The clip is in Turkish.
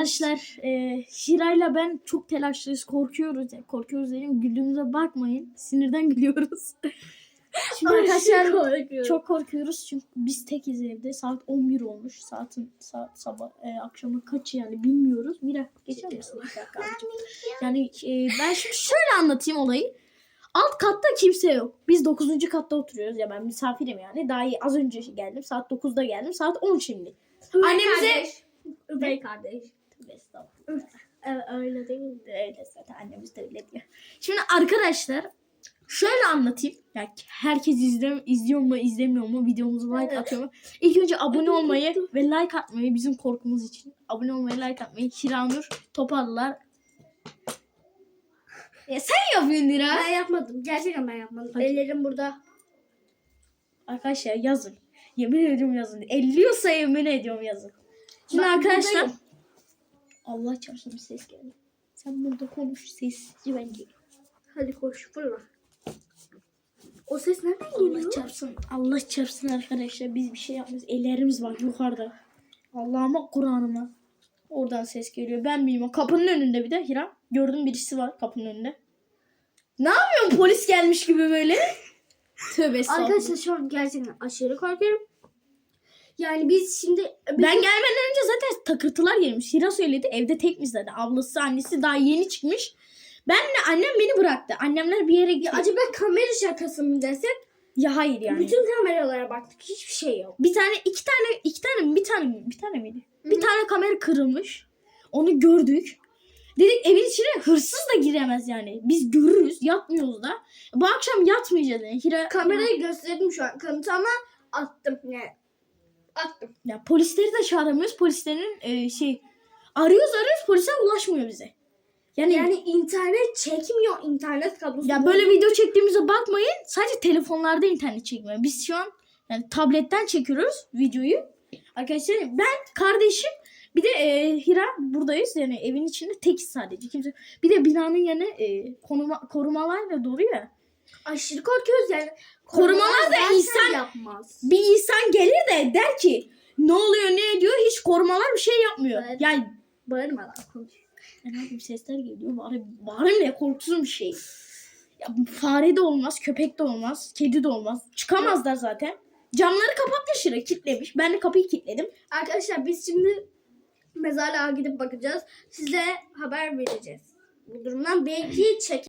Arkadaşlar e, Hira'yla ben çok telaşlıyız. Korkuyoruz. Yani korkuyoruz dedim. Güldüğümüze bakmayın. Sinirden gülüyoruz. Şimdi arkadaşlar korkuyorum. çok korkuyoruz çünkü biz tekiz evde. Saat 11 olmuş. Saatin saat sabah e, akşamı kaçı yani bilmiyoruz. Mira geçer misin? Bir dakika abicim. Yani e, ben şimdi şöyle anlatayım olayı. Alt katta kimse yok. Biz 9. katta oturuyoruz ya ben misafirim yani. Daha iyi az önce geldim. Saat 9'da geldim. Saat 10 şimdi. Annemize Üvey kardeş. Tövbe estağfurullah. Evet, öyle değil de öyle zaten annemiz de öyle diyor. Şimdi arkadaşlar şöyle anlatayım. Yani herkes izle, izliyor mu izlemiyor mu videomuzu like Evet. atıyor mu? İlk önce abone olmayı ve like atmayı bizim korkumuz için. Abone olmayı like atmayı Hiranur toparlar. Ya sen yapıyorsun Lira. Ben yapmadım. Gerçekten ben yapmadım. Hadi. Ellerim burada. Arkadaşlar yazın. Yemin ediyorum yazın. Elliyorsa yemin ediyorum yazın. Şimdi Ben arkadaşlar buradayım. Allah çarpsın ses geldi. Sen burada konuş sessizce ben geliyorum. Hadi koş fırla. O ses nereden Allah geliyor? çarpsın. Allah çarpsın arkadaşlar. Biz bir şey yapmıyoruz. Ellerimiz var yukarıda. Allah'ıma Kur'an'ıma. Oradan ses geliyor. Ben miyim? Kapının önünde bir de Hira. Gördüm birisi var kapının önünde. Ne yapıyorsun polis gelmiş gibi böyle? Tövbe estağfurullah. Arkadaşlar şu an gerçekten aşırı korkuyorum. Yani biz şimdi Ben gelmeden önce zaten takırtılar gelmiş. Hira söyledi. Evde tekmiş zaten. Ablası annesi daha yeni çıkmış. Benle annem beni bıraktı. Annemler bir yere gitti. ya acaba kamera şakası mı desek? ya hayır yani. Bütün kameralara baktık. Hiçbir şey yok. Bir tane, iki tane, iki tane mi? Bir tane? Bir tane miydi? Bir tane kamera kırılmış. Onu gördük. Dedik evin içine hırsız da giremez yani. Biz görürüz. Yatmıyoruz da. Bu akşam yatmayacağız yani. Hira, Kamerayı gösterdim şu an kanıtı ama attım. Yani attım. Ya polisleri de çağıramıyoruz. Polislerin e, şey arıyoruz arıyoruz polisler ulaşmıyor bize. Yani, Yani internet çekmiyor. internet kablosu. ya böyle video çektiğimize bakmayın. Sadece telefonlarda internet çekmiyor. Biz şu an yani tabletten çekiyoruz videoyu. Arkadaşlar ben kardeşim bir de e, Hira buradayız yani evin içinde tekiz sadece kimse. Bir de binanın yanı e, konuma, korumalarla dolu ya. Aşırı korkuyoruz yani. Korumalar da insan- yapmaz. Bir insan gelir de der ki ne oluyor ne ediyor hiç korumalar bir şey yapmıyor. Evet. Yani Bağırma lan konuş. Ben abi sesler geliyor. Bari, bari ne korkusuz bir şey. Ya fare de olmaz, köpek de olmaz, kedi de olmaz. Çıkamazlar zaten. Camları kapatmış Şira, kilitlemiş. Ben de kapıyı kilitledim. Arkadaşlar biz şimdi mezarlığa gidip bakacağız. Size haber vereceğiz. Bu durumdan belki çek